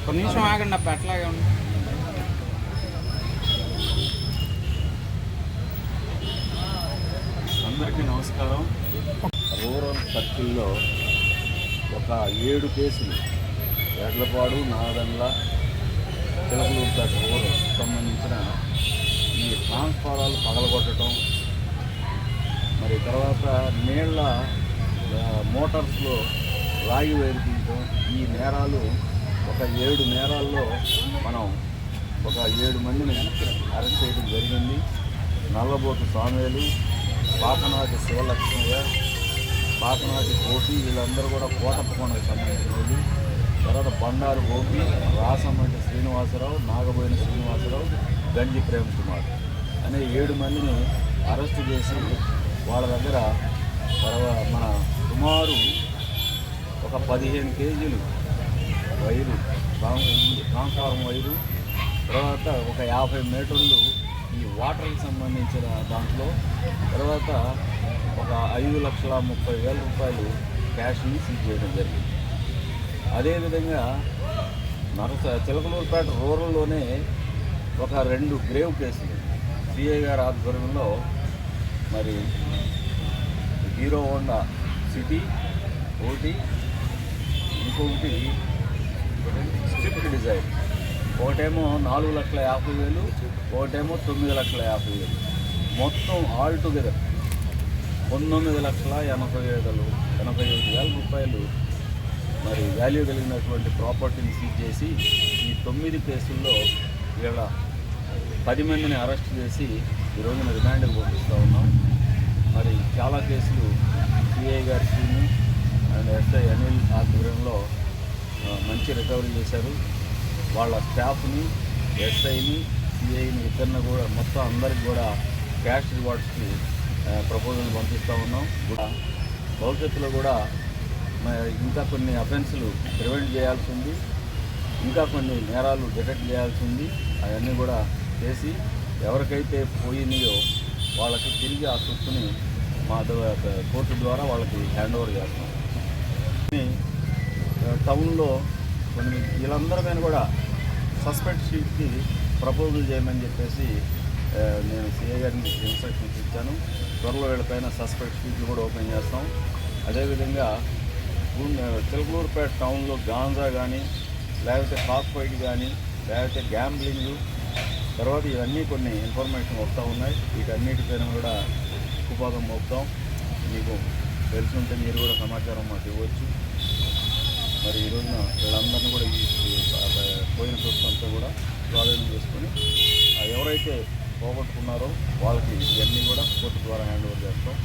ఒక నిమిషం ఆగండి అప్ప అట్లాగే ఉంది అందరికీ నమస్కారం. రూరల్ సర్కిల్లో ఒక ఏడు కేసులు ఎడ్లపాడు నాదన్ల చిలకలూరుపేట రూరల్ సంబంధించిన ఈ ట్రాన్స్ఫారాలు పగలగొట్టడం మరి తర్వాత నీళ్ళ మోటార్స్లో రాగి వేరు తీయటం ఈ నేరాలు ఒక ఏడు నేరాల్లో మనం ఒక ఏడు మందిని అరెస్ట్ చేయడం జరిగింది. నల్లబోటు స్వామిలు పాకనాటి శివలక్ష్మయ్య పాకనాటి కోటి వీళ్ళందరూ కూడా కోటప్పకొండకు సంబంధించిన వాళ్ళు. తర్వాత బండారు గోపి రాసమంటి శ్రీనివాసరావు నాగబోయిన శ్రీనివాసరావు గంజి ప్రేమ్ కుమార్ అనే ఏడు మందిని అరెస్టు చేసి వాళ్ళ దగ్గర తర్వాత మన సుమారు ఒక పదిహేను కేజీలు వైరు ట్రాన్స్ ట్రాన్స్ఫార్మర్ వైరు తర్వాత ఒక యాభై మీటర్లు ఈ వాటర్కి సంబంధించిన దాంట్లో తర్వాత ఒక ఐదు లక్షల ముప్పై వేల రూపాయలు క్యాష్ని సీజ్ చేయడం జరిగింది. అదేవిధంగా నరస చిలకలూరుపేట రూరల్లోనే ఒక రెండు గ్రేవ్ కేసులు సిఐ గారి ఆధ్వర్యంలో మరి హీరో హోండా సిటీ ఒకటి ఇంకొకటి స్విఫ్ట్ డిజైర్ ఒకటేమో నాలుగు లక్షల యాభై వేలు ఒకటేమో తొమ్మిది లక్షల యాభై వేలు. మొత్తం ఆల్ టుగెదర్ పంతొమ్మిది లక్షల ఎనభై వేలు ఎనభై ఐదు వేల రూపాయలు మరి వాల్యూ కలిగినటువంటి ప్రాపర్టీని సీజ్ చేసి ఈ తొమ్మిది కేసుల్లో ఇక్కడ పది మందిని అరెస్ట్ చేసి ఈ రోజున రిమాండ్కి పంపిస్తూ ఉన్నాం. మరి చాలా కేసులు సిఐ గారి టీము అండ్ ఎస్ఐ అనిల్ ఆధ్వర్యంలో మంచి రికవరీ చేశారు. వాళ్ళ స్టాఫ్ని ఎస్ఐని సిఐని ఇద్దరిని కూడా మొత్తం అందరికి కూడా క్యాష్ రివార్డ్స్కి ప్రపోజల్ పంపిస్తూ ఉన్నాం. భవిష్యత్తులో కూడా ఇంకా కొన్ని అఫెన్స్లు ప్రివెంట్ చేయాల్సి ఉంది. ఇంకా కొన్ని నేరాలు డిటెక్ట్ చేయాల్సి ఉంది అవన్నీ కూడా చేసి ఎవరికైతే పోయినాయో వాళ్ళకి తిరిగి ఆ సొత్తుని మా కోర్టు ద్వారా వాళ్ళకి హ్యాండ్ ఓవర్ చేస్తాం. టౌన్లో కొన్ని వీళ్ళందరిపైన కూడా సస్పెక్ట్ షీట్కి ప్రపోజల్ చేయమని చెప్పేసి నేను సిఐ గారిని ఇన్స్ట్రక్షన్స్ ఇచ్చాను. త్వరలో వీళ్ళపైన సస్పెక్ట్ షీట్లు కూడా ఓపెన్ చేస్తాం. అదేవిధంగా చిలకలూరుపేట టౌన్లో గాంజా కానీ లేకపోతే కాక్ఫైట్ కానీ లేకపోతే గ్యాంబ్లింగ్ తర్వాత ఇవన్నీ కొన్ని ఇన్ఫర్మేషన్ వస్తూ ఉన్నాయి. వీటన్నిటిపైన కూడా ఉక్కుపాదం మోపుతాం. మీకు తెలిసి ఉంటే మీరు కూడా సమాచారం మాకు ఇవ్వచ్చు. మరి ఈ రోజున వీళ్ళందరినీ కూడా ఈ పోయిన అంతా కూడా స్వాధీనం చేసుకొని ఎవరైతే పోగొట్టుకున్నారో వాళ్ళకి ఇవన్నీ కూడా కోర్టు ద్వారా హ్యాండ్ ఓవర్ చేస్తాం.